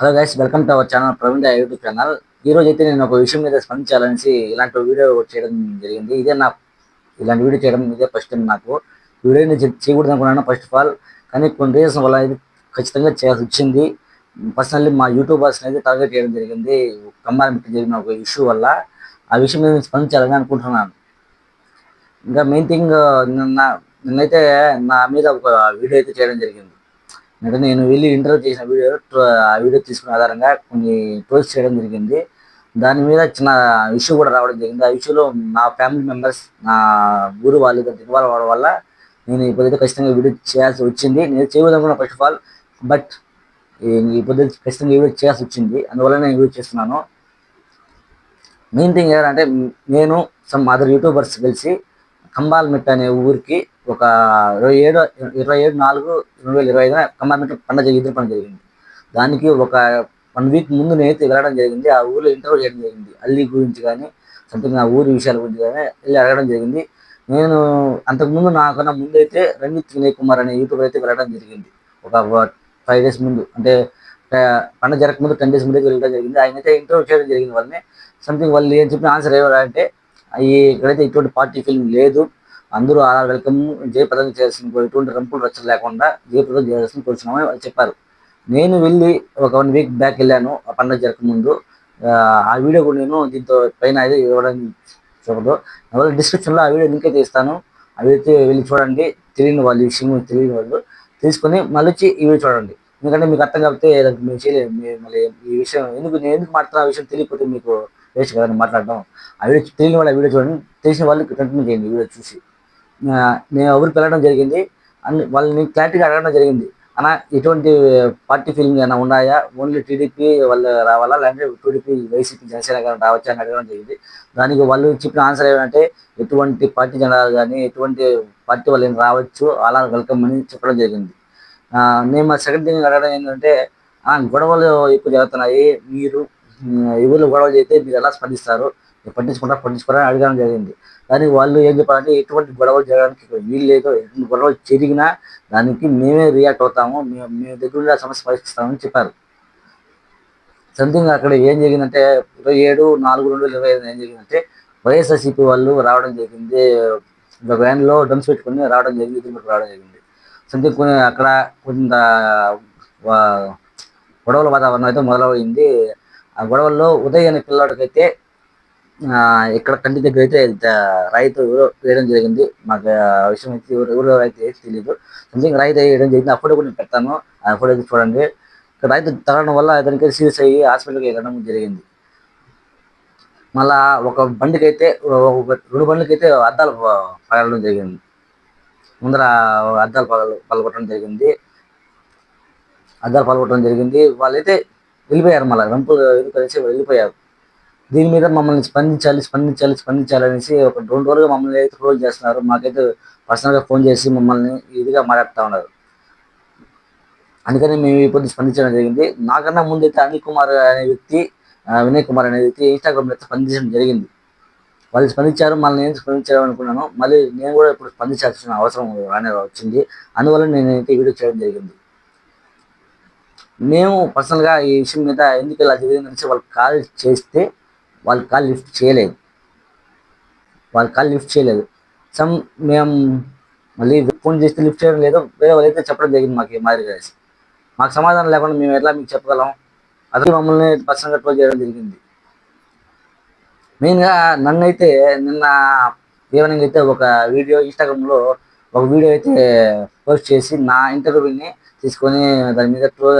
Hello guys welcome to our channel Praveen YouTube channel ఈ రోజు అయితే నేను ఒక విషయం మీద స్పందించాలనేసి ఇలాంటి వీడియో చేయడం జరిగింది. ఇదే నా ఇలాంటి వీడియో చేయడం ఇదే ఫస్ట్ టైం నాకు. వీడియో నేను చేయకూడదు అనుకున్నాను ఫస్ట్ ఆఫ్ ఆల్ కానీ కొన్ని రీజన్స్ వల్ల ఇది ఖచ్చితంగా చేయాల్సి వచ్చింది. పర్సనల్లీ మా యూట్యూబర్స్ అనేది టార్గెట్ చేయడం జరిగింది. కంబారం జరిగిన ఒక ఇష్యూ వల్ల ఆ విషయం మీద నేను స్పందించాలని అనుకుంటున్నాను. ఇంకా మెయిన్ థింగ్ నిన్న నిన్నైతే నా మీద ఒక వీడియో అయితే చేయడం జరిగింది. అంటే నేను వెళ్ళి ఇంటర్వ్యూ చేసిన వీడియో ఆ వీడియో తీసుకున్న ఆధారంగా కొన్ని పోస్ట్ చేయడం జరిగింది. దాని మీద చిన్న ఇష్యూ కూడా రావడం జరిగింది. ఆ ఇష్యూలో నా ఫ్యామిలీ మెంబర్స్ నా ఊరు వాళ్ళు ఇన్వాల్వ్ అవడం వల్ల నేను ఇప్పుడైతే ఖచ్చితంగా వీడియో చేయాల్సి వచ్చింది. నేను చేయదనుకున్నా ఫస్ట్ ఆఫ్ ఆల్ బట్ ఇప్పుడు ఖచ్చితంగా వీడియో చేయాల్సి వచ్చింది. అందువల్ల నేను వీడియో చేస్తున్నాను. మెయిన్ థింగ్ ఏంటంటే నేను సమ్ అదర్ యూట్యూబర్స్ కలిసి కంబాల్మెట్ అనే ఊరికి ఒక ఇరవై ఏడు ఇరవై ఏడు నాలుగు రెండు వేల ఇరవై ఐదున కమాండ్మెంట్ పండుగ ఎదురు పండుగ జరిగింది. దానికి ఒక వన్ వీక్ ముందు నేనైతే వెళ్ళడం జరిగింది. ఆ ఊరిలో ఇంటర్వ్యూ చేయడం జరిగింది. అల్లి గురించి కానీ సంథింగ్ ఆ ఊరి విషయాల గురించి కానీ వెళ్ళి అడగడం జరిగింది. నేను అంతకుముందు నాకన్నా ముందు అయితే రంజిత్ వినయ్ కుమార్ అనే యూట్యూబర్ అయితే వెళ్ళడం జరిగింది. ఒక ఫైవ్ డేస్ ముందు అంటే ఆ, పండుగ జరగక ముందు టెన్ డేస్ ముందు అయితే వెళ్ళడం జరిగింది. ఆయన అయితే ఇంటర్వ్యూ చేయడం జరిగింది వాళ్ళని. సంథింగ్ వాళ్ళు ఏం చెప్పిన ఆన్సర్ ఏమంటే ఈ ఇక్కడైతే ఇటువంటి పార్టీ ఫిల్మ్ లేదు. అందరూ అలా వెల్కమ్ జయప్రదం చేయాల్సిన ఎటువంటి రంపులు రచ్చలు లేకుండా జయప్రదం చేయాల్సిన కూర్చున్నామని వాళ్ళు చెప్పారు. నేను వెళ్ళి ఒక వన్ వీక్ బ్యాక్ వెళ్ళాను ఆ పండుగ జరగకముందు ఆ, ఆ వీడియో కూడా నేను దీంతో పైన అయితే ఇవ్వడం చూడదు. అందువల్ల డిస్క్రిప్షన్లో ఆ వీడియో లింక్ అయితే ఇస్తాను. అవి అయితే వెళ్ళి చూడండి. తెలియని వాళ్ళు ఈ విషయం తెలియని వాళ్ళు తీసుకొని మళ్ళీ వచ్చి ఈ వీడియో చూడండి. ఎందుకంటే మీకు అర్థం కాబట్టి మీరు మేము చేయలేము మళ్ళీ ఈ విషయం ఎందుకు నేను ఎందుకు మాట్లాడుతున్నా ఆ విషయం తెలియకపోతే మీకు వేస్ట్ కదండి మాట్లాడడం. ఆ వీడియో తెలియని వాళ్ళు ఆ వీడియో చూడండి. తెలిసిన వాళ్ళు కంటిన్యూ చేయండి వీడియో చూసి. నేను ఎవరికి వెళ్ళడం జరిగింది. అన్ని వాళ్ళని క్లారిటీగా అడగడం జరిగింది. అన్న ఎటువంటి పార్టీ ఫీలింగ్ ఏమైనా ఉన్నాయా? ఓన్లీ టీడీపీ వాళ్ళు రావాలా? లేదంటే టీడీపీ వైసీపీ జనసేన గారు రావచ్చా అని అడగడం జరిగింది. దానికి వాళ్ళు చెప్పిన ఆన్సర్ ఏమంటే ఎటువంటి పార్టీ జెండాలు కానీ ఎటువంటి పార్టీ వాళ్ళు రావచ్చు అలా వెల్కమ్ అని చెప్పడం జరిగింది. మేము నేను మా సెకండ్ థింగ్ అడగడం ఏంటంటే గొడవలు ఎక్కువ జరుగుతున్నాయి. మీరు ఎవరు గొడవలు చేస్తే మీరు ఎలా స్పందిస్తారు? పట్టించుకుంటారా పట్టించుకోరా అడగడం జరిగింది. కానీ వాళ్ళు ఏం చెప్పారంటే ఎటువంటి గొడవలు జరగడానికి వీలు లేదు ఎటువంటి గొడవలు జరిగినా దానికి మేమే రియాక్ట్ అవుతాము మేము మేము దగ్గర సమస్య పరిష్కరిస్తామని చెప్పారు. సంథింగ్ అక్కడ ఏం జరిగిందంటే ఇరవై ఏడు నాలుగు రెండు వేల ఇరవై ఐదు ఏం జరిగిందంటే వైఎస్ఆర్సీపీ వాళ్ళు రావడం జరిగింది. ఒక వ్యాన్లో డ్రమ్స్ పెట్టుకుని రావడం జరిగింది రావడం జరిగింది. సంథింగ్ కొన్ని అక్కడ కొంత గొడవల వాతావరణం అయితే మొదలైంది. ఆ గొడవల్లో ఉదయ్ అనే పిల్లాడికైతే ఇక్కడ కంటి దగ్గర అయితే రైతు ఎవరో వేయడం జరిగింది. మాకు ఆ విషయం అయితే ఎవరు ఎవరు అయితే తెలియదు సంథింగ్ రైతు వేయడం జరిగింది ఆ ఫోటో కూడా నేను పెడతాను. ఆ ఫోటో అయితే చూడండి. ఇక్కడ రైతు తగలడం వల్ల అతనికి సీరియస్ అయ్యి హాస్పిటల్కి వెళ్ళడం జరిగింది. మళ్ళా ఒక బండికి అయితే ఒక రెండు బండ్లకి అయితే అద్దాలు పగలడం జరిగింది. ముందర అద్దాలు పగల పగలగొట్టడం జరిగింది. అద్దాలు పగలగొట్టడం జరిగింది. వాళ్ళైతే వెళ్ళిపోయారు మళ్ళీ. రంపులు కలిసి వెళ్ళిపోయారు. దీని మీద మమ్మల్ని స్పందించాలి స్పందించాలి స్పందించాలి అనేసి ఒక రెండు రోజులుగా మమ్మల్ని అయితే క్లోజ్ చేస్తున్నారు మాకైతే పర్సనల్గా ఫోన్ చేసి మమ్మల్ని ఇదిగా మాట్లాడుతూ ఉన్నారు. అందుకని మేము ఇప్పుడు స్పందించడం జరిగింది. నాకన్నా ముందు అయితే అనిల్ కుమార్ అనే వ్యక్తి వినయ్ కుమార్ అనే వ్యక్తి ఇన్స్టాగ్రామ్ అయితే స్పందించడం జరిగింది. వాళ్ళు స్పందించారు మళ్ళీ నేను స్పందించారు అనుకున్నాను. మళ్ళీ నేను కూడా ఇప్పుడు స్పందించాల్సిన అవసరం రానే వచ్చింది. అందువల్ల నేను అయితే వీడియో చేయడం జరిగింది. మేము పర్సనల్గా ఈ విషయం మీద ఎందుకు ఇలా జరిగిందని వాళ్ళు కాల్ చేస్తే వాళ్ళు కాల్ లిఫ్ట్ చేయలేదు. వాళ్ళు కాల్ లిఫ్ట్ చేయలేదు. సమ్ మేము మళ్ళీ ఫోన్ చేస్తే లిఫ్ట్ చేయడం లేదు. వేరే వాళ్ళైతే చెప్పడం జరిగింది మాకు ఈ మాదిరి కలిసి మాకు సమాధానం లేకుండా మేము ఎట్లా మీకు చెప్పగలం? అది మమ్మల్ని పర్సనల్గా ట్రోల్ చేయడం జరిగింది. మెయిన్గా నన్నైతే నిన్న ఈవినింగ్ అయితే ఒక వీడియో ఇన్స్టాగ్రామ్లో ఒక వీడియో అయితే పోస్ట్ చేసి నా ఇంటర్వ్యూని తీసుకొని దాని మీద ట్రో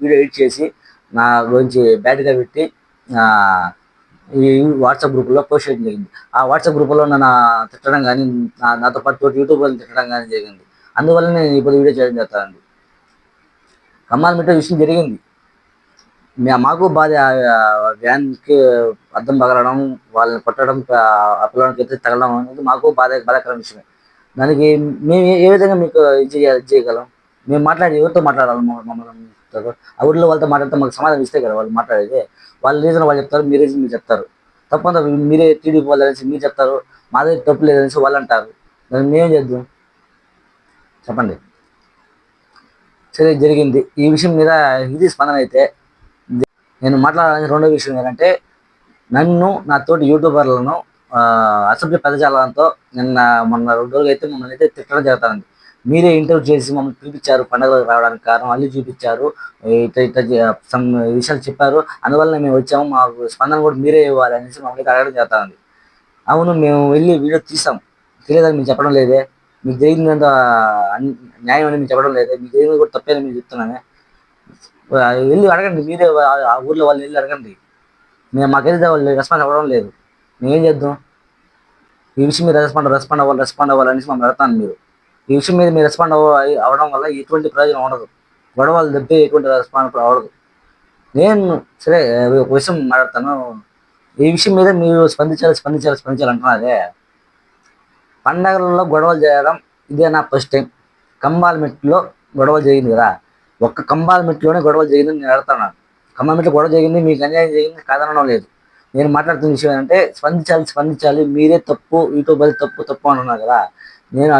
వీడియో ఎడిట్ చేసి నా గురించి బ్యాడ్గా పెట్టి ఈ వాట్సాప్ గ్రూపులో పోస్ట్ చేయడం జరిగింది. ఆ వాట్సాప్ గ్రూపులో నన్ను తిట్టడం కానీ నా- నాతో పాటు తోటి యూట్యూబ్ వాళ్ళని తిట్టడం కానీ జరిగింది. అందువల్ల నేను ఇప్పుడు వీడియో చేయడం జరుగుతుంది కమ్మాల మిట్ట విషయం జరిగింది. మాకు బాధ వ్యాన్కి అద్దం పగలడం వాళ్ళని కొట్టడం ఆ పిల్లలకి అయితే తగలడం అనేది మాకు బాధ బాధాకరం విషయమే. దానికి మేము ఏ- విధంగా మీకు ఇది ఇది చేయగలం? మేము మాట్లాడి ఎవరితో మాట్లాడాలి మమ్మల్ని? చెప్తారు. ఆ ఊళ్ళో వాళ్ళతో మాట్లాడితే మాకు సమాధానం ఇస్తే కదా వాళ్ళు మాట్లాడేది. వాళ్ళ రీజన్ వాళ్ళు చెప్తారు మీ రీజన్ మీరు చెప్తారు. తప్పకుండా మీరే టీడీపీ వాళ్ళు అనేసి మీరు చెప్తారు మాదే తప్పు లేదనేసి వాళ్ళు అంటారు. దాన్ని మేమేం చేద్దాం? చెప్పండి. సరే జరిగింది. ఈ విషయం మీద ఇది స్పందన అయితే నేను మాట్లాడాలని రెండో విషయం ఏంటంటే నన్ను నా తోటి యూట్యూబర్లను అసభ్య పదజాలంతో నిన్న మొన్న రెండు రోజులు అయితే మమ్మల్ని అయితే తిట్టడం జరుగుతుంది మీరే ఇంటర్వ్యూ చేసి మమ్మల్ని పిలిపించారు పండుగలకు రావడానికి కారణం అల్లి చూపించారు. ఇట్లా ఇట్లా సమ్ విషయాలు చెప్పారు. అందువల్ల మేము వచ్చాము. మాకు స్పందన కూడా మీరే ఇవ్వాలి అనేసి మమ్మల్ని అడగడం జరుగుతుంది. అవును మేము వెళ్ళి వీడియో తీసాం. తెలియదని మేము చెప్పడం లేదే? మీకు జరిగినంత అన్- న్యాయం అని మేము చెప్పడం లేదే? మీకు జరిగింది కూడా తప్పేదని మీరు చెప్తున్నామే వెళ్ళి అడగండి. మీరే ఆ- ఊర్లో వాళ్ళు వెళ్ళి అడగండి. మేము మాకైతే వాళ్ళు రెస్పాన్స్ అవ్వడం లేదు? మేమేం చేద్దాం? ఈ విషయం మీరు రెస్పాండ్ రెస్పాండ్ అవ్వాలి రెస్పాండ్ అవ్వాలి అనేసి మమ్మల్ని అడుగుతాను మీరు. ఈ విషయం మీద మీరు రెస్పాండ్ అవ్వడం వల్ల ఎటువంటి ప్రయోజనం ఉండదు. గొడవలు దెబ్బే ఎటువంటి రెస్పాండ్ అవ్వదు నేను సరే ఒక విషయం మాట్లాడతాను. ఈ విషయం మీద మీరు స్పందించాలి స్పందించాలి స్పందించాలి అంటున్నారే. పండగలలో గొడవలు చేయడం ఇదే నా ఫస్ట్ టైం. కంబాలమెట్లో గొడవలు జరిగింది కదా. ఒక్క కంబాలమెట్లోనే గొడవలు జరిగిందని నేను అడుగుతున్నాను కంబాలమెట్లో గొడవ జరిగింది మీకు అన్యాయం జరిగింది కాదనడం లేదు. నేను మాట్లాడుతున్న విషయం ఏంటంటే స్పందించాలి స్పందించాలి మీరే తప్పు యూట్యూబర్ తప్పు తప్పు అంటున్నారు కదా. నేను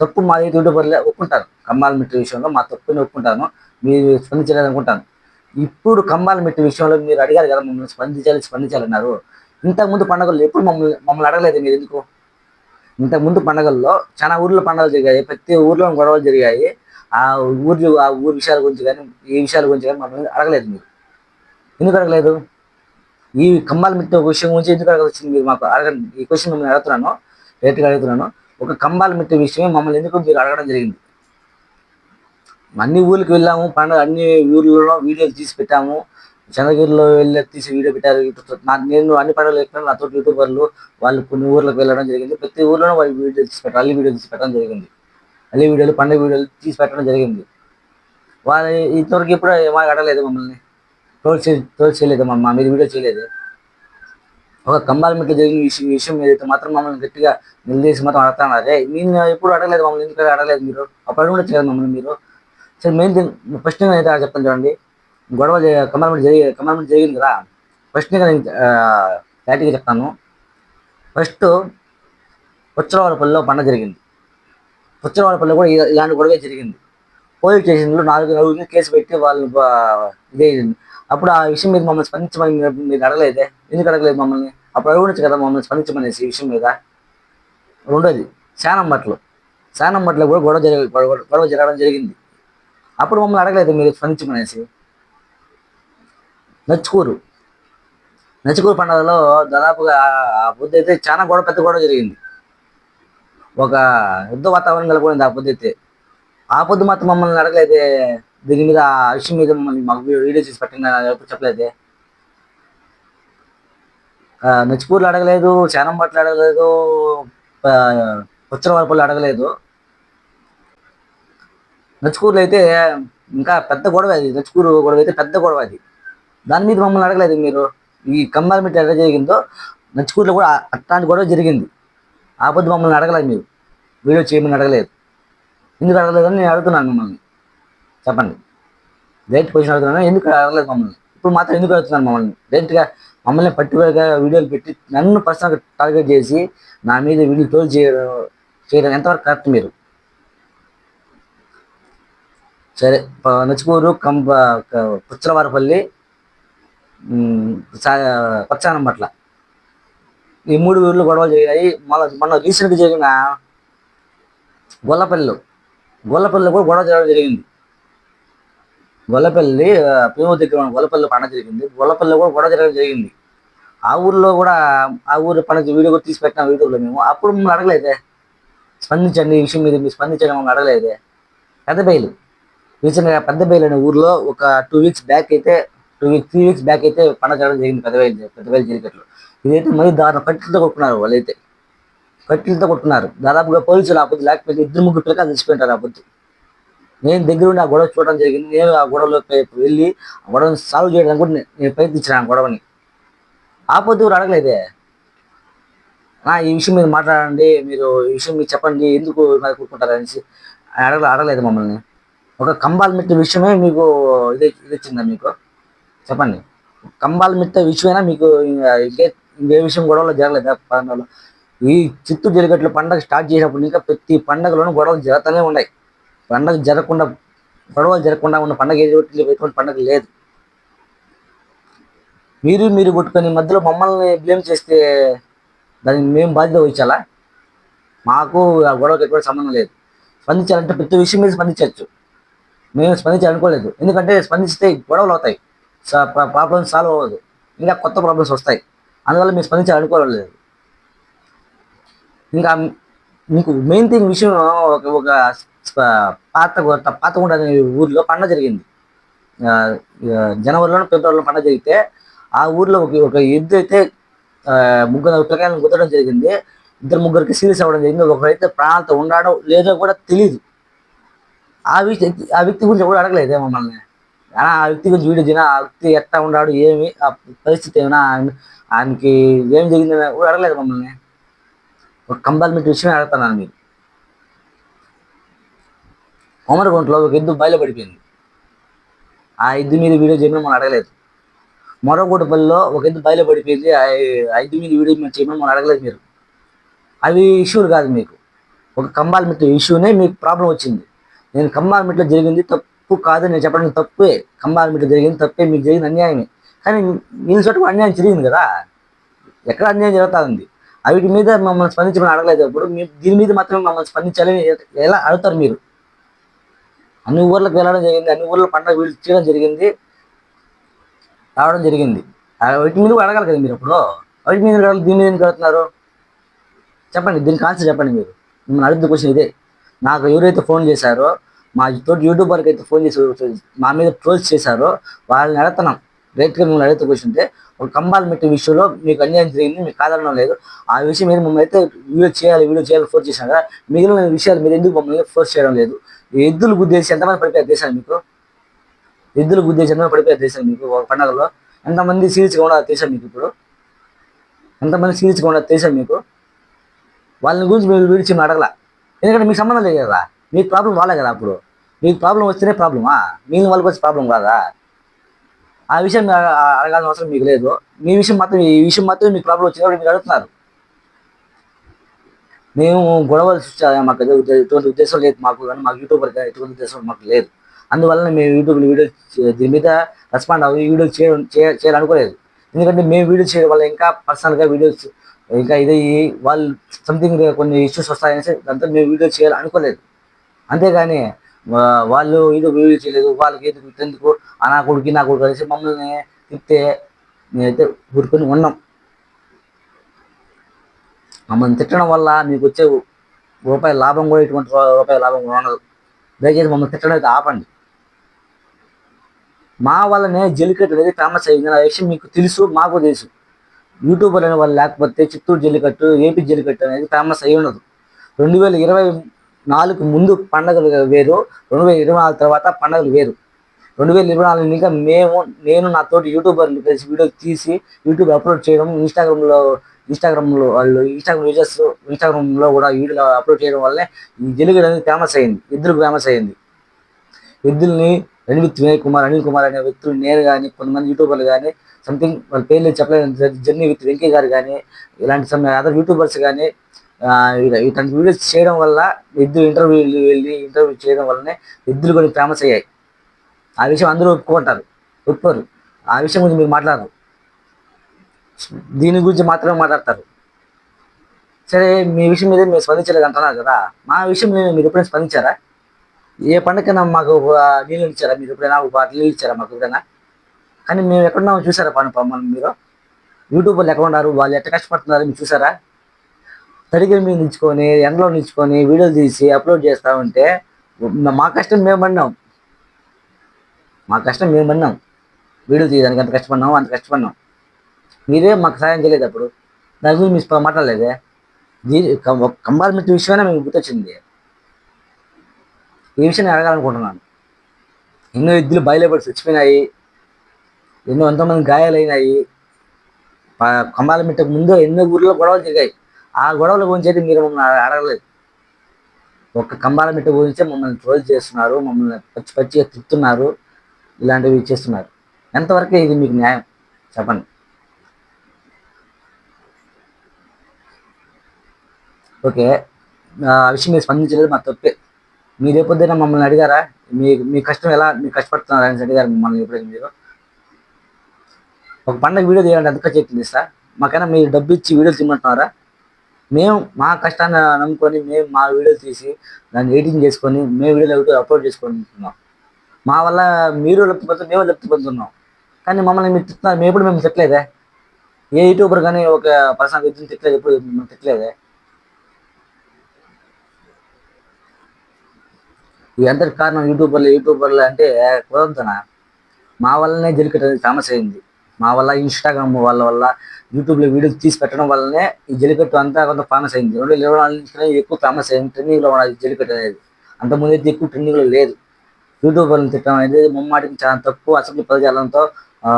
తప్పు మాది యూట్యూబర్లే ఒప్పుకుంటాను. కమ్మాల కంబాలమెట్టు విషయంలో మా తప్పుని ఒప్పుకుంటాను. మీరు స్పందించలేదు అనుకుంటాను. ఇప్పుడు కంబాలమెట్టు విషయంలో మీరు అడిగారు కదా మమ్మల్ని స్పందించాలి స్పందించాలన్నారు. ఇంతకుముందు పండుగలు ఎప్పుడు మమ్మల్ని మమ్మల్ని అడగలేదు మీరు ఎందుకు? ఇంతకుముందు పండుగల్లో పండగల్లో చాలా ఊర్లో పండుగలు జరిగాయి. ప్రతి ఊర్లో గొడవలు జరిగాయి. ఆ ఊర్లు ఆ ఊరి విషయాల గురించి కానీ ఈ విషయాల గురించి కానీ మమ్మల్ని అడగలేదు మీరు. ఎందుకు అడగలేదు? ఈ కమ్మాల మిట్ట విషయం గురించి ఎందుకు అడగవచ్చింది మీరు మాకు? అడగండి. ఈ క్వశ్చన్ మిమ్మల్ని అడుగుతున్నాను. రేట్గా అడుగుతున్నాను. ఒక కంబాల మిట్ట విషయమే మమ్మల్ని ఎందుకు మీరు అడగడం జరిగింది. అన్ని ఊళ్ళకి వెళ్ళాము పండుగ అన్ని ఊర్లలో వీడియోలు తీసి పెట్టాము. చంద్రగిరిలో వెళ్ళి తీసి వీడియో పెట్టారు. నా నేను అన్ని పండుగలు ఎక్కడ నాతో యూట్యూబర్లు వాళ్ళు కొన్ని ఊర్లకు వెళ్ళడం జరిగింది. ప్రతి ఊళ్ళో వాళ్ళు వీడియో తీసి పెట్టారు అల్లి వీడియో తీసి పెట్టడం జరిగింది. అల్లి వీడియోలు పండుగ వీడియోలు తీసి పెట్టడం జరిగింది. వాళ్ళు ఇంతవరకు ఎప్పుడు ఏమీ అడగలేదు మమ్మల్ని. ట్రోల్ చే ట్రోల్ చేయలేదు మమ్మ మీరు వీడియో చేయలేదు. ఒక కంబాల జరిగిన విషయం విషయం ఏదైతే మాత్రం మమ్మల్ని గట్టిగా నిలదీసి మాత్రం అడుగుతాను నేను ఎప్పుడు అడగలేదు మమ్మల్ని ఎందుకు అడగలేదు మీరు? అప్పుడు కూడా కదా మమ్మల్ని మీరు. సరే మెయిన్ థింగ్ ఫస్ట్ థింగ్ అయితే చెప్తాను చూడండి. గొడవ కంబాల మెట్లు జరిగి కంబాల జరిగింది కదా. ఫస్ట్ థింగ్ నేను క్లారిటీగా చెప్తాను. ఫస్ట్ పుచ్చలవారిపల్లిలో పండగ జరిగింది. పుచ్చలవారిపల్లిలో కూడా ఇలాంటి గొడవే జరిగింది. పోలీస్ స్టేషన్లో నాలుగు నలుగురిని కేసు పెట్టి వాళ్ళు ఇదే అప్పుడు ఆ విషయం మీద మమ్మల్ని స్పందించమని మీరు అడగలేదే? ఎందుకు అడగలేదు మమ్మల్ని? అప్పుడు అడగొచ్చు కదా మమ్మల్ని స్పందించమనేసి ఈ విషయం మీద. రెండోది శానం బట్టలు శానం బట్టలు కూడా గొడవ జరిగి గొడవ జరగడం జరిగింది. అప్పుడు మమ్మల్ని అడగలేదు మీరు స్పందించమనేసి. నచ్చుకూరు. నచ్చుకూరు పండుగలో దాదాపుగా ఆ పొద్దు అయితే చాలా గొడవ పెద్ద గొడవ జరిగింది. ఒక యుద్ధ వాతావరణం నెలకొనింది ఆ పొద్దు అయితే ఆ పొద్దు మాత్రం మమ్మల్ని అడగలేదే దీని మీద ఆ విషయం మీద మమ్మల్ని మాకు వీడియో చేసి పెట్టండి ఎప్పుడు చెప్పలేదే. నచ్చిపూర్లు అడగలేదు శానం బట్టలు అడగలేదు పుచ్చరవారిపల్లి అడగలేదు. నచ్చుకూరులో అయితే ఇంకా పెద్ద గొడవ అది. నచ్చుకూరు గొడవ అయితే పెద్ద గొడవ అది. దాని మీద మమ్మల్ని అడగలేదు మీరు. ఈ కంబాల మీద ఎట్లా జరిగిందో నచ్చుకూరులో కూడా అట్లాంటి గొడవ జరిగింది. ఆ పొద్దు మమ్మల్ని అడగలేదు మీరు. వీడియో చేయమని అడగలేదు. ఎందుకు అడగలేదని నేను అడుగుతున్నాను మిమ్మల్ని. చెప్పండి. డైరెక్ట్ క్వశ్చన్ అడుగుతున్నాను? ఎందుకు అడగలేదు మమ్మల్ని? ఇప్పుడు మాత్రం ఎందుకు అడుగుతున్నాను మమ్మల్ని? డైరెక్ట్గా మమ్మల్ని పర్టికులర్గా వీడియోలు పెట్టి నన్ను పర్సనల్గా టార్గెట్ చేసి నా మీద వీడియో తోలు చేయడం చేయడం ఎంతవరకు కరెక్ట్ మీరు? సరే నచ్చిపూరు కంప పుచ్చలవారపల్లి పచ్చానం పట్ల. ఈ మూడు ఊర్లు గొడవలు జరిగాయి. మళ్ళీ మొన్న రీసెంట్గా జరిగిన గొల్లపల్లిలో. గొల్లపల్లిలో కూడా గొడవ జరగడం జరిగింది. గొల్లపల్లి ప్రేమ దగ్గర ఉన్న గొల్లపల్లి జరిగింది. గొల్లపల్లిలో కూడా గొడవ జరగడం జరిగింది. ఆ ఊర్లో కూడా ఆ ఊరు పండగ వీడియో కూడా తీసి పెట్టినాం యూట్యూబ్లో మేము. అప్పుడు మిమ్మల్ని అడగలేదే. స్పందించండి ఈ విషయం మీద మీరు స్పందించండి మమ్మల్ని అడగలేదే. పెద్ద బయలు. రీసెంట్గా పెద్ద బయలు అనే ఊర్లో ఒక టూ వీక్స్ బ్యాక్ అయితే two weeks three weeks back అయితే పండగ జరగడం జరిగింది. పెద్ద బయలు పెద్ద బయలు జరిగేట్లు ఇదైతే మరీ దారుణ. కట్టెలతో కొట్టుకున్నారు వాళ్ళైతే. కట్టెలతో కొట్టుకున్నారు. దాదాపుగా పోలీసులు ఆ పొద్దు లేకపోతే ఇద్దరు ముగ్గురు పిల్లకాయలు చచ్చిపోయింటారు ఆ పొద్దు. నేను దగ్గర ఉండి ఆ గొడవ చూడడం జరిగింది. నేను ఆ గొడవలో వెళ్ళి ఆ గొడవని సాల్వ్ చేయడానికి కూడా నేను ప్రయత్నించాను ఆ గొడవని. ఆ ఎవరు అడగలేదే? నా ఈ విషయం మీద మాట్లాడండి మీరు ఈ విషయం మీరు చెప్పండి ఎందుకు మరి కూర్చుంటారు అనేసి అడగ అడగలేదు మమ్మల్ని. ఒక కంబాల్ మిట్ట విషయమే మీకు ఇది ఇది వచ్చిందా మీకు? చెప్పండి. కంబాల్ మిట్ట విషయమైనా మీకు ఏ ఇంకే ఇంకే విషయం గొడవలో జరగలేదు? పండుగలో ఈ చిత్తూరు జరిగేట్లు పండగ స్టార్ట్ చేసినప్పుడు ఇంకా ప్రతి పండగలోనూ గొడవలు జరుగుతూనే ఉన్నాయి. పండగ జరగకుండా గొడవలు జరగకుండా ఉన్న పండగ ఏది ఎటువంటి పండగ లేదు. మీరు మీరు పుట్టుకొని మధ్యలో మమ్మల్ని బ్లేమ్ చేస్తే దానికి మేము బాధ్యత వహించాలా? మాకు ఆ గొడవకి ఎక్కువ సంబంధం లేదు. స్పందించాలంటే ప్రతి విషయం మీద స్పందించవచ్చు. మేము స్పందించాలనుకోలేదు. ఎందుకంటే స్పందిస్తే గొడవలు అవుతాయి. ప్రాబ్లమ్స్ సాల్వ్ అవ్వదు. ఇంకా కొత్త ప్రాబ్లమ్స్ వస్తాయి. అందువల్ల మేము స్పందించాలనుకోలేదు. ఇంకా మీకు మెయిన్ థింగ్ విషయం ఒక ఒక పాత పాతగుండ అనే ఊర్లో పండగ జరిగింది. జనవరిలోనూ జనవరిలో ఫిబ్రవరిలో పండగ జరిగితే ఆ ఊర్లో ఒక ఒక ఎద్దు అయితే ముగ్గురు పిల్లకాయలను గుద్దడం జరిగింది. ఇద్దరు ముగ్గురికి సీరియస్ అవ్వడం జరిగింది. ఒకరైతే ప్రాణాలతో ఉన్నాడో లేదో కూడా తెలియదు ఆ వ్యక్తి ఆ వ్యక్తి గురించి కూడా అడగలేదే మమ్మల్ని. ఆ ఆ వ్యక్తి గురించి వీడియో తిన ఆ వ్యక్తి ఎట్లా ఉన్నాడు ఏమి ఆ పరిస్థితి ఏమైనా ఆయన- ఆయనకి ఏం జరిగిందని కూడా అడగలేదు మమ్మల్ని. ఒక కంపార్ట్మెంట్ విషయమే అడుగుతున్నాను మీరు కొమరగుంటలో ఒక ఎద్దు బయలుపడిపోయింది ఆ ఎద్దు మీద వీడియో చేయమని మనం అడగలేదు. మరొకటిపల్లిలో ఒక ఎద్దు బయలుపడిపోయింది ఆ ఆ ఎద్దు మీద వీడియో చేయమని మనం అడగలేదు మీరు. అవి ఇష్యూలు కాదు మీకు. ఒక కంబాల్మెంట్ ఇష్యూనే మీకు ప్రాబ్లం వచ్చింది. నేను కంబాల్మెంట్లో జరిగింది తప్పు కాదు నేను చెప్పడం తప్పే. కంబాల్మెంట్లో జరిగింది తప్పే మీకు జరిగింది అన్యాయమే. కానీ మీ చోట అన్యాయం జరిగింది కదా. ఎక్కడ అన్యాయం జరుగుతూ ఉంది? వీటి మీద మమ్మల్ని స్పందించమని అడగలేదు అప్పుడు మీరు దీని మీద మాత్రమే మమ్మల్ని స్పందించాలని ఎలా అడుగుతారు మీరు? అన్ని ఊర్లకు వెళ్ళడం జరిగింది. అన్ని ఊర్లో పండగ వీళ్ళు చేయడం జరిగింది. రావడం జరిగింది. వీటి మీద కూడా అడగాలి కదా మీరు అప్పుడు వీటి మీద ఎందుకు అడగాలి? దీని మీద ఎందుకు చెప్పండి. దీనికి ఆన్సర్ చెప్పండి మీరు. మిమ్మల్ని అడుగుతున్న క్వశ్చన్ ఇదే. నాకు ఎవరైతే ఫోన్ చేశారో మా తోటి యూట్యూబర్కి అయితే ఫోన్ చేసి మా మీద ట్రోల్స్ చేశారో వాళ్ళని అడుగుతున్నాం. రైట్గా మిమ్మల్ని అడుగుతూ క్వశ్చన్ ఒక కంబాల్ మెట్టి విషయంలో మీకు అన్యాయం జరిగింది మీకు కాదనడం లేదు. ఆ విషయం మీద మమ్మల్ని అయితే వీడియో చేయాలి వీడియో చేయాలి ఫోర్స్ చేశాం కదా మిగిలిన విషయాలు మీరు ఎందుకు మమ్మల్ని ఫోర్స్ చేయడం లేదు? ఎద్దులు గుద్దేసి ఎంతమంది పడిపోయారు దేశాలు మీకు? ఎద్దులు గుద్దేసి ఎంతమంది పడిపోయారు దేశాలు మీకు ఒక పండగలో? ఎంతమంది సీరియస్గా ఉండదు దేశం మీకు ఇప్పుడు? ఎంతమంది సీరియస్గా ఉండదు దేశం మీకు? వాళ్ళని గురించి మీరు విడిచి అడగల. ఎందుకంటే మీకు సంబంధం లేదు కదా. మీకు ప్రాబ్లం వాళ్ళే కదా అప్పుడు. మీకు ప్రాబ్లం వస్తేనే ప్రాబ్లమా మిగిలిన వాళ్ళకి వచ్చే ప్రాబ్లం కాదా? ఆ విషయం అడగాల్సిన అవసరం మీకు లేదు. మీ విషయం మాత్రం ఈ విషయం మాత్రం మీకు ప్రాబ్లం వచ్చినప్పుడు మీరు అడుగుతున్నారు. మేము గొడవలు సృష్టించాలి. మాకు ఎటువంటి ఉద్దేశం లేదు. మాకు కానీ మాకు యూట్యూబర్ కానీ ఎటువంటి ఉద్దేశం మాకు లేదు. అందువల్ల మేము యూట్యూబ్లో వీడియో దీని మీద రెస్పాండ్ అవ్వి వీడియో చేయడం చేయాలనుకోలేదు. ఎందుకంటే మేము వీడియో చేయడం వల్ల ఇంకా పర్సనల్గా వీడియోస్ ఇంకా ఇది వాళ్ళు సంథింగ్ కొన్ని ఇష్యూస్ వస్తాయనేసి దాంతో మేము వీడియో చేయాలి అనుకోలేదు అంతేగాని వాళ్ళు ఇది వీడియో చేయలేదు. వాళ్ళకి ఎందుకు ఆ నా కొడుకు నా కొడుకు అనేసి మమ్మల్ని తిప్పితే మేమైతే ఊరుకొని ఉన్నాం. మమ్మల్ని తిట్టడం వల్ల మీకు వచ్చే రూపాయి లాభం కూడా ఇటువంటి రూపాయి లాభం కూడా ఉండదు. దయచేసి మమ్మల్ని తిట్టడం అయితే ఆపండి. మా వల్లనే జల్లికట్టు అనేది ఫేమస్ అయింది. ఆ విషయం మీకు తెలుసు మాకు తెలుసు. యూట్యూబర్ అనే వాళ్ళు లేకపోతే చిత్తూరు జల్లికట్టు ఏపీ జల్లికట్టు అనేది ఫేమస్ అయి ఉండదు. రెండు వేల ఇరవై నాలుగు ముందు పండగలు వేరు రెండు వేల ఇరవై నాలుగు తర్వాత పండగలు వేరు. రెండు వేల ఇరవై నాలుగు ఇంకా మేము నేను నా తోటి యూట్యూబర్లు కలిసి వీడియో తీసి యూట్యూబ్ అప్లోడ్ చేయడం ఇన్స్టాగ్రామ్లో ఇన్స్టాగ్రామ్లో వాళ్ళు ఇన్స్టాగ్రామ్ యూజర్స్ ఇన్స్టాగ్రామ్లో కూడా వీడియోలు అప్లోడ్ చేయడం వల్లే ఈ జల్లికట్టు అనేది ఫేమస్ అయింది. ఇద్దరు ఫేమస్ అయింది. ఎద్దుల్ని రణవిత్ వినయ్ కుమార్ అనిల్ కుమార్ అనే వ్యక్తులు నేను కానీ కొంతమంది యూట్యూబర్లు కానీ సంథింగ్ వాళ్ళ పేర్లు చెప్పలేదు జర్నీ విత్ వెంకయ్య గారు కానీ ఇలాంటి సమ్ అదర్ యూట్యూబర్స్ కానీ ఇలా ఇట్లాంటి వీడియోస్ చేయడం వల్ల ఇద్దరు ఇంటర్వ్యూలు వెళ్ళి ఇంటర్వ్యూ చేయడం వల్లనే ఇద్దరు కొన్ని ఫేమస్ అయ్యాయి. ఆ విషయం అందరూ ఒప్పుకుంటారు. ఒప్పుకోరు. ఆ విషయం గురించి మీరు మాట్లాడరు. దీని గురించి మాత్రమే మాట్లాడతారు. సరే మీ విషయం మీద మీరు స్పందించలేదు అంటున్నారు కదా. మా విషయం నేను మీరు ఎప్పుడైనా స్పందించారా? ఏ పండుగకైనా మాకు నీళ్ళు ఇచ్చారా? మీరు ఎప్పుడైనా ఒక నీళ్ళు ఇచ్చారా మాకు ఎప్పుడైనా? కానీ మేము ఎక్కడున్నామో చూసారా పని మనం మీరు? యూట్యూబ్లో ఎక్కడ ఉన్నారు? వాళ్ళు ఎట్ట కష్టపడుతున్నారు? మీరు చూసారా? తడిగిన మీద నిల్చుకొని ఎండలో నిల్చుకొని వీడియోలు తీసి అప్లోడ్ చేస్తా ఉంటే మా కష్టం మేము పడినాం. మా కష్టం మేము పడినాం. వీడియో తీయడానికి అంత కష్టపడినాం అంత కష్టపడినాం. మీరే మాకు సహాయం చేయలేదు అప్పుడు. దాని గురించి మీరు మాట్లాడలేదే? దీని కంపార్ట్మెంట్ విషయమైనా మీకు గుర్తొచ్చింది. ఈ విషయం నేను అడగాలనుకుంటున్నాను. ఎన్నో ఇద్దరు బయలుపడి చచ్చిపోయినాయి. ఎన్నో ఎంతోమంది గాయాలైనాయి. కంబాలమిట్టకు ముందు ఎన్నో ఊర్లో గొడవలు జరిగాయి. ఆ గొడవల గురించి అయితే మీరు మమ్మల్ని అడగలేదు. ఒక్క కంబాల మిట్ట గురించే మమ్మల్ని ట్రోల్ చేస్తున్నారు. మమ్మల్ని పచ్చి పచ్చిగా తిప్పుతున్నారు ఇలాంటివి చేస్తున్నారు. ఎంతవరకు ఇది మీకు న్యాయం? చెప్పండి. ఓకే. ఆ విషయం మీరు స్పందించలేదు మా తప్పే. మీరు రేపొద్దున మమ్మల్ని అడిగారా? మీ మీ కష్టం ఎలా మీరు కష్టపడుతున్నారా అని అడిగారు మమ్మల్ని ఎప్పుడైనా మీరు? ఒక పండగ వీడియో తీయాలంటే ఎంత ఖర్చు అవుతుంది సార్. మాకైనా మీరు డబ్బు ఇచ్చి వీడియోలు తిమ్మంటున్నారా మేము మా కష్టాన్ని నమ్ముకొని మేము మా వీడియోలు తీసి దాన్ని ఎడిటింగ్ చేసుకొని మేము వీడియోలు అప్లోడ్ చేసుకుంటున్నాం. మా వల్ల మీరు లబ్ధి మేము లబ్ధి పొందుతున్నాం కానీ మమ్మల్ని మీరు తిట్టున్నారు మేము ఎప్పుడు మేము తిట్టలేదే? ఏ యూట్యూబర్ కానీ ఒక పర్సన్ వ్యక్తిని తిట్టలేదు ఎప్పుడు మేము తిట్టలేదే? ఈ కారణం యూట్యూబర్లు యూట్యూబర్లు అంటే కుదరదునా? మా వల్లనే జరిగిన ఫేమస్ అయింది. మా వల్ల ఇన్స్టాగ్రామ్ వాళ్ళ వల్ల యూట్యూబ్లో వీడియోస్ తీసి పెట్టడం వల్లనే ఈ జలికట్టు అంతా కొంత ఫేమస్ అయింది. రెండు వేల ఇరవై నాలుగు నుంచి ఎక్కువ ఫేమస్ అయింది. ట్రెండింగ్లో ఉన్నది జలికట్టు అనేది. అంతకుముందు అయితే ఎక్కువ ట్రెండింగ్లో లేదు. యూట్యూబర్లను తిట్టడం అనేది ముమ్మాటికి చాలా తక్కువ అసలు పదజాలంతో ఆ,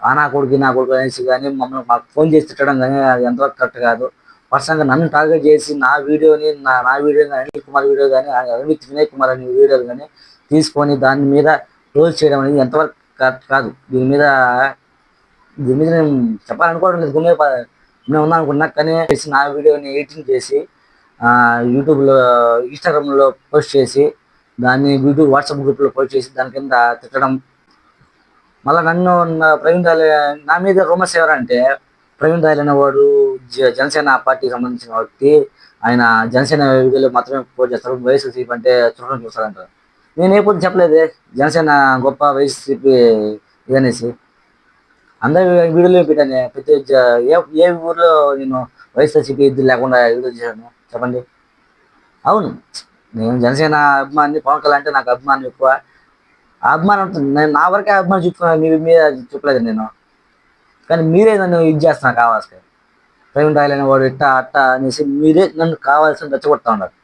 ఆ నా కొడుకు నా కొడుకు అనేసి కానీ మమ్మల్ని మాకు ఫోన్ చేసి తిట్టడం కానీ అది ఎంతవరకు కరెక్ట్ కాదు. పర్సనల్గా నన్ను టార్గెట్ చేసి నా వీడియోని నా నా వీడియో అనిల్ కుమార్ వీడియో కానీ అరవింద్ వినయ్ కుమార్ అనే వీడియోలు కానీ తీసుకొని దాని మీద రోల్ చేయడం అనేది ఎంతవరకు కాదు. దీని మీద దీని మీద నేను చెప్పాలనుకోవడం లేదు. గుమ్మే నేను ఉన్నాను అనుకున్నా కానీ చేసి నా వీడియోని ఎడిటింగ్ చేసి యూట్యూబ్లో ఇన్స్టాగ్రామ్లో పోస్ట్ చేసి దాన్ని యూట్యూబ్ వాట్సాప్ గ్రూప్లో పోస్ట్ చేసి దాని కింద తిట్టడం. మళ్ళీ నన్ను ప్రవీణ్ నా మీద రూమర్స్ ఎవరంటే ప్రవీణ్ దాల్ అనేవాడు జ- జనసేన పార్టీకి సంబంధించిన వ్యక్తి. ఆయన జనసేన వీడియోలో మాత్రమే పోటీ చేస్తారు. వైఎస్ఆర్సీపీ అంటే చూడడం చూస్తారంటారు నేను ఏ చెప్పలేదే. జనసేన గొప్ప వైఎస్సీపీ ఇదనేసి. అందరి వీడియోలో పెట్టాను. ప్రతి ఏ ఏ ఊర్లో నేను వైఎస్ఆర్సీపీ ఇది లేకుండా వీడియో చేశాను? చెప్పండి. అవును. నేను జనసేన అభిమాని. పవన్ కళ్యాణ్ అంటే నాకు అభిమానం ఎక్కువ. అభిమానం ఉంటుంది. నేను నా వరకే అభిమానం చూపుకున్నాను మీ మీద చెప్పలేదు నేను. కానీ మీరే నన్ను ఇది చేస్తున్నారు కావాల్సి. ప్రవీణ్ రాయలు అనేవాడు ఇట్టా అట్టా అనేసి మీరే నన్ను కావాల్సిన రెచ్చగొడతా ఉన్నారు.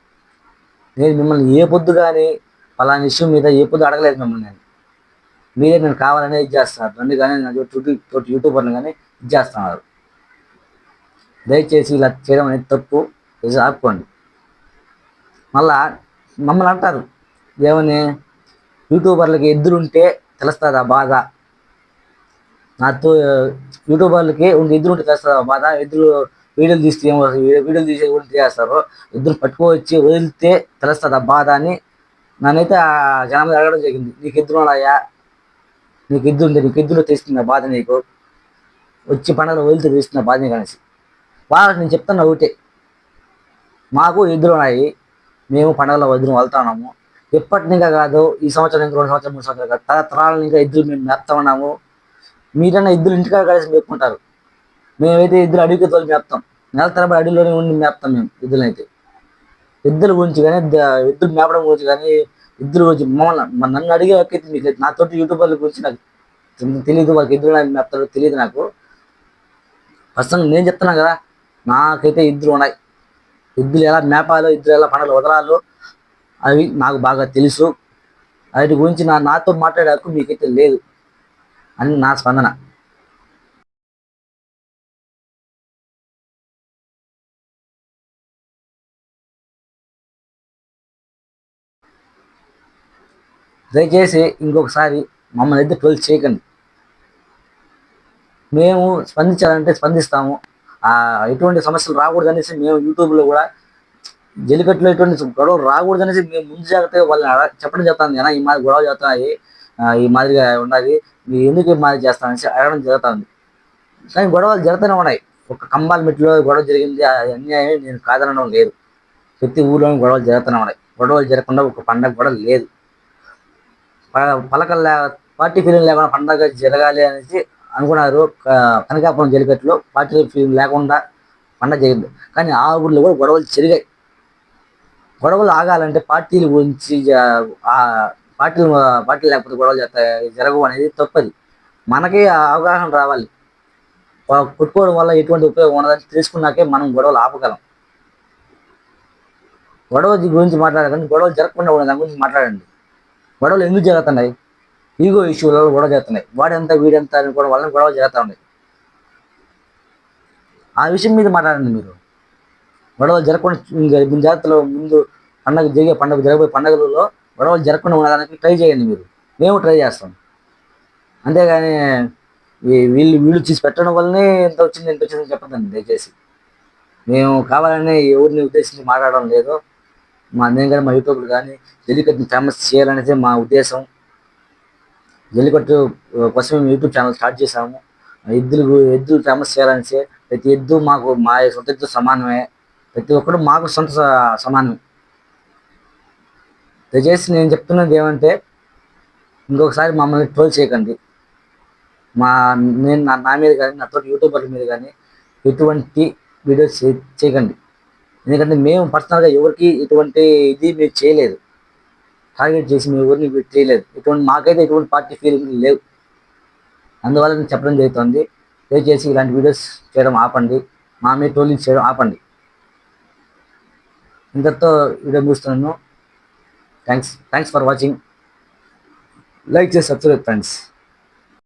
నేను మిమ్మల్ని ఏ పొద్దు కానీ పలానా విషయం మీద ఏ పొద్దు అడగలేదు మిమ్మల్ని నేను. మీరే నేను కావాలనే ఇది చేస్తున్నారు. నన్ను కానీ నా తోటి తోటి కానీ ఇది చేస్తున్నారు. దయచేసి ఇలా చేయడం అనేది తప్పు. ఇది ఆపుకోండి. మళ్ళా మమ్మల్ని అంటారు. ఏమని? యూట్యూబర్లకి ఎదురుంటే తెలుస్తుంది ఆ బాధ నాతో యూట్యూబర్లకి ఉండి ఇద్దరు ఉంటే తెలుస్తుంది బాధ ఇద్దరు వీడియోలు తీస్తే ఏమో వీడియోలు తీసే కూడా చేస్తారు? ఇద్దరు పట్టుకోవచ్చి వదిలితే తెలుస్తుంది ఆ బాధ అని నన్నైతే ఆ జనం అడగడం జరిగింది. నీకు ఇద్దరు ఉన్నాయా నీకు ఇద్దరు ఉంది నీకు ఎద్దులో తీస్తున్న బాధ నీకు. వచ్చి పండుగలో వదిలితే తీస్తున్న బాధ నీకు అనేసి. వాళ్ళకి నేను చెప్తాను ఒకటే. మాకు ఎద్దులు ఉన్నాయి. మేము పండుగలో వదిలి వెళ్తున్నాము ఎప్పటి ఇంకా కాదు ఈ సంవత్సరం ఇంకా రెండు సంవత్సరం మూడు సంవత్సరాలు కాదు తరతరాలు ఇంకా ఇద్దరు మేము మేపుతా ఉన్నాము. మీరన్నా ఇద్దరు ఇంటికాడ కలిసి మేపుకుంటారు. మేమైతే ఇద్దరు అడవికి తోలి మేపుతాం. నెల తరబడి అడవిలోనే ఉండి మేపుతాం మేము ఇద్దరు అయితే ఇద్దరు గురించి కానీ ఇద్దరు మేపడం గురించి కానీ ఇద్దరు గురించి మమ్మల్ని నన్ను అడిగే వ్యక్తి మీకు నాతోటి యూట్యూబర్ల గురించి నాకు తెలియదు వాళ్ళకి ఇద్దరు ఎలా మేపుతారో తెలియదు నాకు. ప్రస్తుతం నేను చెప్తున్నా కదా నాకైతే ఇద్దరు ఉన్నాయి. ఇద్దరు ఎలా మేపాలో ఇద్దరు ఎలా పండుగలు వదలాలో అవి నాకు బాగా తెలుసు. వాటి గురించి నా నాతో మాట్లాడే హక్కు మీకైతే లేదు. అని నా స్పందన. దయచేసి ఇంకొకసారి మమ్మల్ని అయితే ట్వెల్వ్ చేయకండి. మేము స్పందించాలంటే స్పందిస్తాము. ఆ ఎటువంటి సమస్యలు రాకూడదు అనేసి మేము యూట్యూబ్లో కూడా జల్లికట్టులో ఎటువంటి గొడవలు రాకూడదు అనేసి మేము ముందు జాగ్రత్తగా వాళ్ళని చెప్పడం చెప్తాను ఏనా ఈ మాది గొడవ చేస్తున్నాయి ఈ మాదిరిగా ఉన్నది. మీరు ఎందుకు ఈ మాదిరి చేస్తానని అడగడం జరుగుతుంది. కానీ గొడవలు జరుగుతూనే ఉన్నాయి. ఒక కంబాల మెట్లో గొడవ జరిగింది. అది అన్యాయం నేను కాదనడం లేదు. ప్రతి ఊర్లోనూ గొడవలు జరుగుతూనే ఉన్నాయి. గొడవలు జరగకుండా ఒక పండగ కూడా లేదు. ప- పలకలు లే పార్టీ ఫీలింగ్ లేకుండా పండగ జరగాలి అనేసి అనుకున్నారు. కనకాపురం జల్లికట్టులో పార్టీ ఫీలింగ్ లేకుండా పండగ జరిగింది. కానీ ఆ ఊర్లో కూడా గొడవలు జరిగాయి. గొడవలు ఆగాలంటే పార్టీల గురించి పార్టీలు పార్టీలు లేకపోతే గొడవలు చేస్తాయి జరగవు అనేది తప్పది. మనకి ఆ అవగాహన రావాలి. కొట్టుకోవడం వల్ల ఎటువంటి ఉపయోగం ఉండదని తెలుసుకున్నాకే మనం గొడవలు ఆపగలం. గొడవ గురించి మాట్లాడకండి. గొడవలు జరగకుండా ఉన్న దాని గురించి మాట్లాడండి. గొడవలు ఎందుకు జరుగుతున్నాయి? ఈగో ఇష్యూలలో గొడవ జరుగుతున్నాయి. వాడెంత వీడెంత అని కూడా వాళ్ళని గొడవ జరుగుతూ ఉన్నాయి. ఆ విషయం మీద మాట్లాడండి మీరు. గొడవలు జరగకుండా ముందు జాగ్రత్తలో ముందు పండగ జరిగే పండగ జరగబోయే పండగలలో గొడవలు జరగకుండా ఉండడానికి ట్రై చేయండి మీరు. మేము ట్రై చేస్తాం. అంతేగాని వీళ్ళు వీళ్ళు చూసి పెట్టడం వల్లనే ఎంత వచ్చింది ఎంత వచ్చిందని చెప్పదండి దయచేసి. మేము కావాలని ఎవరిని ఉద్దేశించి మాట్లాడడం లేదు. మా నేను కానీ మా యూట్యూబ్లు కానీ జల్లికట్టుని ఫేమస్ చేయాలనేది మా ఉద్దేశం. జల్లికట్టు కోసం మేము యూట్యూబ్ ఛానల్ స్టార్ట్ చేసాము ఎద్దులు ఎద్దులు ఫేమస్ చేయాలనేసి ప్రతి ఎద్దు మాకు మా సొంత ఎద్దు సమానమే. ప్రతి ఒక్కరు మాకు సొంత సమానం సమానమే. దయచేసి నేను చెప్తున్నది ఏమంటే ఇంకొకసారి మమ్మల్ని ట్రోల్ చేయకండి. మా నేను నా మీద కానీ నాతో యూట్యూబర్ల మీద కానీ ఎటువంటి వీడియోస్ చేయకండి. ఎందుకంటే మేము పర్సనల్గా ఎవరికి ఎటువంటి ఇది మీరు చేయలేదు. టార్గెట్ చేసి మేము ఎవరిని మీరు చేయలేదు. ఎటువంటి మాకైతే ఎటువంటి పార్టీ ఫీలింగ్ లేవు. అందువల్ల నేను చెప్పడం జరుగుతుంది. దయచేసి ఇలాంటి వీడియోస్ చేయడం ఆపండి. మా మీద ట్రోలింగ్ చేయడం ఆపండి. ఇంతతో వీడియో ముగిస్తున్నాను. தேங்க்ஸ் தேங்க்ஸ் ஃபார் வாட்சிங் லைக் சப்ஸ்கிரைப் ஃப்ரெண்ட்ஸ்